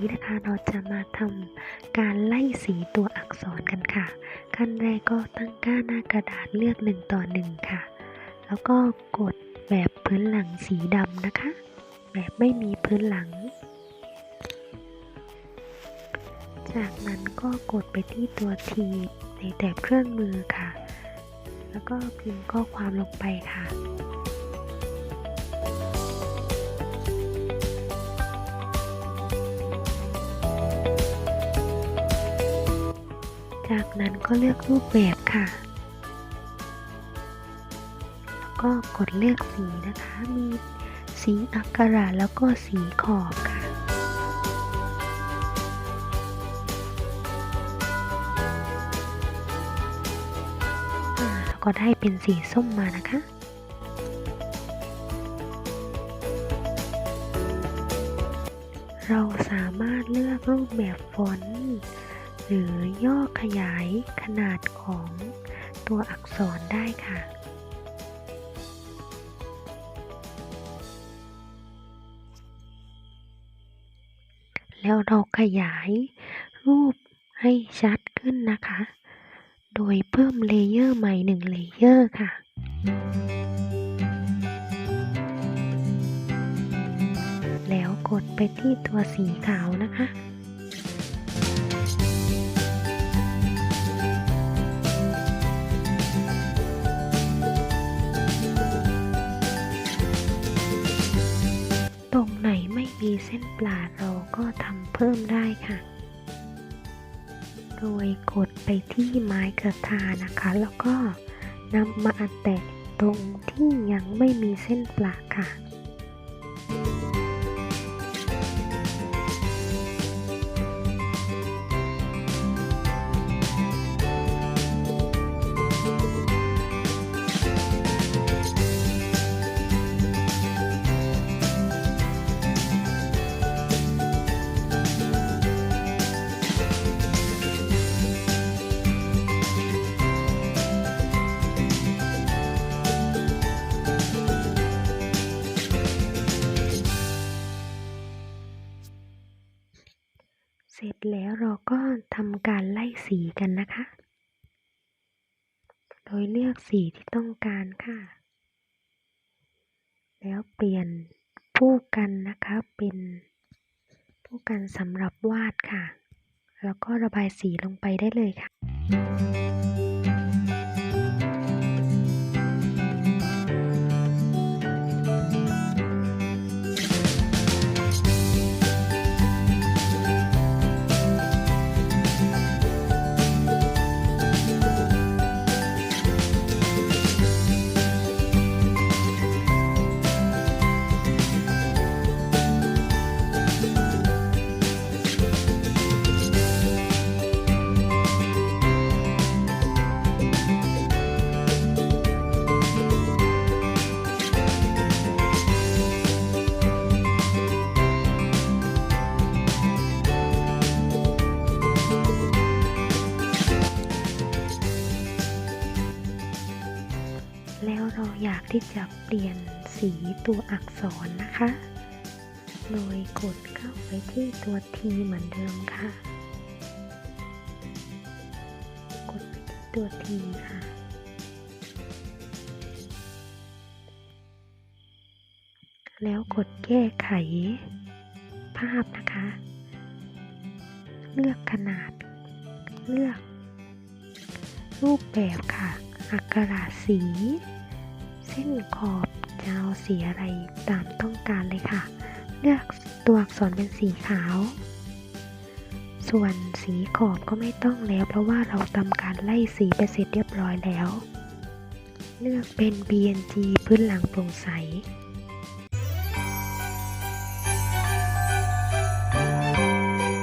นี้นะคะเราจะมาทำการไล่สีตัวอักษรกันค่ะ ขั้นแรกก็ตั้งก้าหน้ากระดาษเลือก1ต่อ1ค่ะ แล้วก็กดแบบพื้นหลังสีดำนะคะ แบบไม่มีพื้นหลัง จากนั้นก็กดไปที่ตัวทีในแถบเครื่องมือค่ะ แล้วก็พิมพ์ข้อความลงไปค่ะ จากนั้นก็เลือกรูปแบบค่ะ แล้วก็กดเลือกสีนะคะ มีสีอักขระแล้วก็สีขอบค่ะแล้วก็ได้เป็นสีส้มมานะคะเราสามารถเลือกรูปแบบฟอนต์ หรือย่อขยายขนาดของตัวอักษรได้ค่ะ แล้วเราขยายรูปให้ชัดขึ้นนะคะ โดยเพิ่มเลเยอร์ใหม่หนึ่งเลเยอร์ค่ะ แล้วกดไปที่ตัวสีขาวนะคะ มีเส้นปลาเราก็ทำเพิ่มได้ค่ะ โดยกดไปที่ไม้กระทานะคะ แล้วก็นำมาแตะตรงที่ยังไม่มีเส้นปลาค่ะ เสร็จแล้วเราก็ทำการไล่สีกันนะคะ โดยเลือกสีที่ต้องการค่ะ แล้วเปลี่ยนผู้กันนะคะเป็นผู้กันสำหรับวาดค่ะ แล้วก็ระบายสีลงไปได้เลยค่ะ แล้วเราอยากที่จะเปลี่ยนสีตัวอักษรนะคะ โดยกดเข้าไปที่ตัว T เหมือนเดิมค่ะ กดไปที่ตัว T ค่ะ แล้วกดแก้ไข ภาพนะคะ เลือกขนาด เลือก รูปแบบค่ะอักขระสี เส้นขอบจะเอาสีอะไรตามต้องการเลยค่ะ เลือกตัวอักษรเป็นสีขาว ส่วนสีขอบก็ไม่ต้องแล้วเพราะว่าเราทำการไล่สีไปเสร็จเรียบร้อยแล้ว เลือกเป็น BNG พื้นหลังโปร่งใส